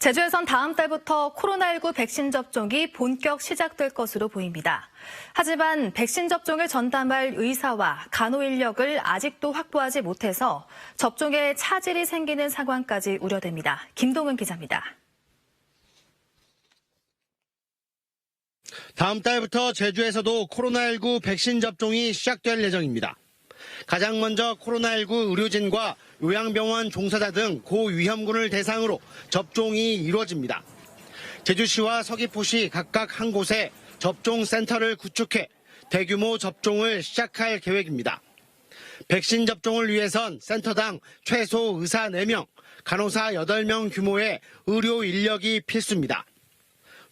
제주에선 다음 달부터 코로나19 백신 접종이 본격 시작될 것으로 보입니다. 하지만 백신 접종을 전담할 의사와 간호 인력을 아직도 확보하지 못해서 접종에 차질이 생기는 상황까지 우려됩니다. 김동은 기자입니다. 다음 달부터 제주에서도 코로나19 백신 접종이 시작될 예정입니다. 가장 먼저 코로나19 의료진과 요양병원 종사자 등 고위험군을 대상으로 접종이 이루어집니다. 제주시와 서귀포시 각각 한 곳에 접종센터를 구축해 대규모 접종을 시작할 계획입니다. 백신 접종을 위해선 센터당 최소 의사 4명, 간호사 8명 규모의 의료 인력이 필수입니다.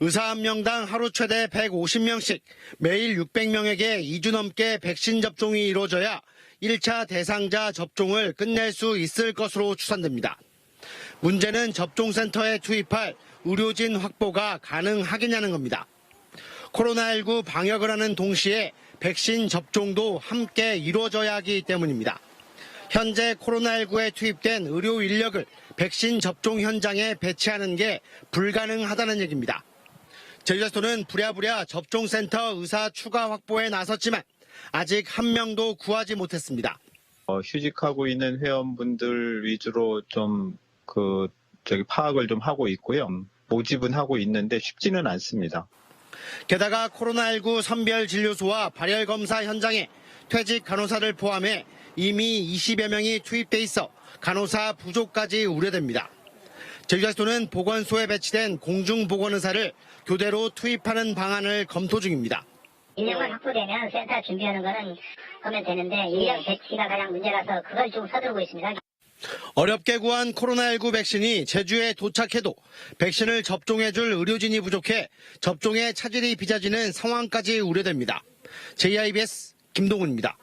의사 한 명당 하루 최대 150명씩 매일 600명에게 2주 넘게 백신 접종이 이루어져야 1차 대상자 접종을 끝낼 수 있을 것으로 추산됩니다. 문제는 접종센터에 투입할 의료진 확보가 가능하겠냐는 겁니다. 코로나19 방역을 하는 동시에 백신 접종도 함께 이루어져야 하기 때문입니다. 현재 코로나19에 투입된 의료 인력을 백신 접종 현장에 배치하는 게 불가능하다는 얘기입니다. 제주도는 부랴부랴 접종센터 의사 추가 확보에 나섰지만 아직 한 명도 구하지 못했습니다. 어, 휴직하고 있는 회원분들 위주로 좀 그 저기 파악을 좀 하고 있고요. 모집은 하고 있는데 쉽지는 않습니다. 게다가 코로나19 선별진료소와 발열검사 현장에 퇴직 간호사를 포함해 이미 20여 명이 투입돼 있어 간호사 부족까지 우려됩니다. 제주도는 보건소에 배치된 공중보건의사를 교대로 투입하는 방안을 검토 중입니다. 인력만 확보되면 센터 준비하는 거는 하면 되는데 인력 배치가 가장 문제라서 그걸 좀 서두르고 있습니다. 어렵게 구한 코로나19 백신이 제주에 도착해도 백신을 접종해줄 의료진이 부족해 접종에 차질이 빚어지는 상황까지 우려됩니다. JIBS 김동훈입니다.